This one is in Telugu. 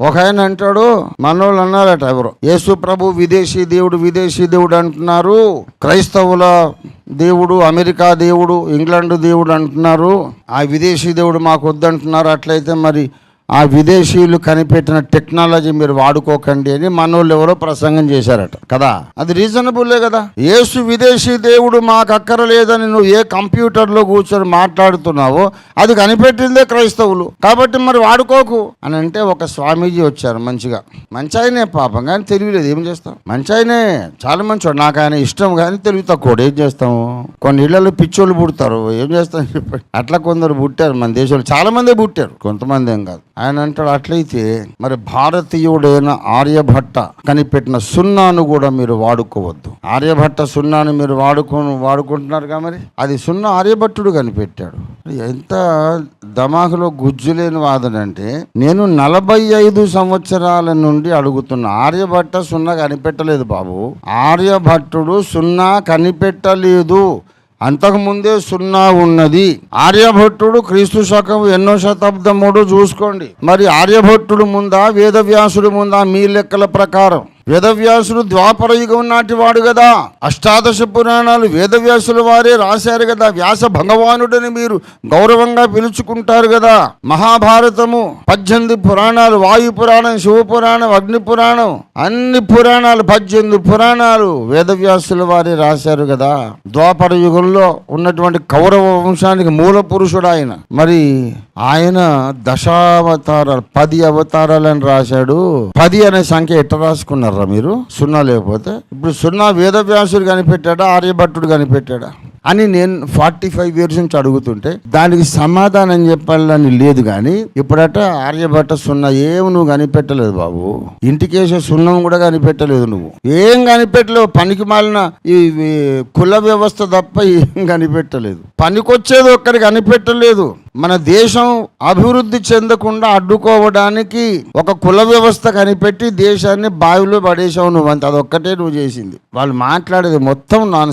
ఒక ఆయన అంటాడు మనోళ్ళు అన్నారట ఎవరు? యేసు ప్రభు విదేశీ దేవుడు విదేశీ దేవుడు అంటున్నారు. క్రైస్తవుల దేవుడు అమెరికా దేవుడు ఇంగ్లాండ్ దేవుడు అంటున్నారు. ఆ విదేశీ దేవుడు మాకు వద్దంటున్నారు. అట్లయితే మరి ఆ విదేశీయులు కనిపెట్టిన టెక్నాలజీ మీరు వాడుకోకండి అని మనోళ్ళు ఎవరో ప్రసంగం చేశారట కదా? అది రీజనబుల్లే కదా. యేసు విదేశీ దేవుడు మాకు అక్కరలేదని నువ్వు ఏ కంప్యూటర్లో కూర్చొని మాట్లాడుతున్నావో అది కనిపెట్టిందే క్రైస్తవులు. కాబట్టి మరి వాడుకోకు. అని అంటే ఒక స్వామీజీ వచ్చారు మంచిగా. మంచి ఆయనే పాపం కానీ తెలియలేదు ఏం చేస్తాం? మంచి ఆయనే. చాలా మంచివాడు నాకు ఆయన ఇష్టం కానీ తెలివి తక్కువ ఏం చేస్తాము కొన్ని ఇళ్ళలో పిచ్చోళ్ళు పుడతారు. ఏం చేస్తాం చెప్పండి? అట్లా కొందరు పుట్టారు మన దేశంలో. చాలా మంది పుట్టారు. కొంతమంది ఏం కాదు. ఆయన అంటాడు అట్లయితే మరి భారతీయుడైన ఆర్యభట్ట కనిపెట్టిన సున్నాను కూడా మీరు వాడుకోవద్దు. ఆర్యభట్ట సున్నాను మీరు వాడుకో వాడుకుంటున్నారుగా మరి? అది సున్నా ఆర్యభట్టుడు కనిపెట్టాడు. ఎంత దమాకులో గుజ్జు లేని వాదన అంటే నేను నలభై ఐదు సంవత్సరాల నుండి అడుగుతున్నా ఆర్యభట్ట సున్నా కనిపెట్టలేదు బాబు. ఆర్యభట్టుడు సున్నా కనిపెట్టలేదు. అంతకుముందే సున్నా ఉన్నది. ఆర్యభట్టుడు క్రీస్తు శకం ఎన్నో శతాబ్దముడు చూసుకోండి. మరి ఆర్యభట్టుడు ముందా వేదవ్యాసుడు ముందా మీ లెక్కల ప్రకారం? వేదవ్యాసుడు ద్వాపర యుగం నాటి వాడు కదా అష్టాదశ పురాణాలు వేదవ్యాసుల వారే రాశారు కదా వ్యాస భగవానుడని మీరు గౌరవంగా పిలుచుకుంటారు కదా మహాభారతము పద్దెనిమిది పురాణాలు వాయు పురాణం శివ పురాణం అగ్ని పురాణం అన్ని పురాణాలు పద్దెనిమిది పురాణాలు వేదవ్యాసుల వారే రాశారు కదా ద్వాపర యుగంలో ఉన్నటువంటి కౌరవ వంశానికి మూల పురుషుడు ఆయన మరి ఆయన దశావతారాలు పది అవతారాలని రాశాడు. పది అనే సంఖ్య ఎట్ట రాసుకున్నారు? మీరు? సున్నా లేకపోతే? ఇప్పుడు సున్నా వేదవ్యాసుడు కనిపెట్టాడా ఆర్యభట్టుడు కనిపెట్టాడా? అని నేను ఫార్టీ ఫైవ్ ఇయర్స్ నుంచి అడుగుతుంటే దానికి సమాధానం చెప్పాలని లేదు కానీ ఇప్పుడట ఆర్యభట్ట సున్నా ఏం నువ్వు కనిపెట్టలేదు బాబు. ఇంటికేసే సున్నం కూడా కనిపెట్టలేదు నువ్వు. ఏం కనిపెట్టలేవు. పనికి మాలిన ఈ కుల వ్యవస్థ తప్ప ఏం కనిపెట్టలేదు. పనికొచ్చేది ఒక్కరి కనిపెట్టలేదు. మన దేశం అభివృద్ధి చెందకుండా అడ్డుకోవడానికి ఒక కుల వ్యవస్థ కనిపెట్టి దేశాన్ని బావిలో పడేసావు నువ్వు అంత అదొక్కటే నువ్వు చేసింది. వాళ్ళు మాట్లాడేది మొత్తం నాన్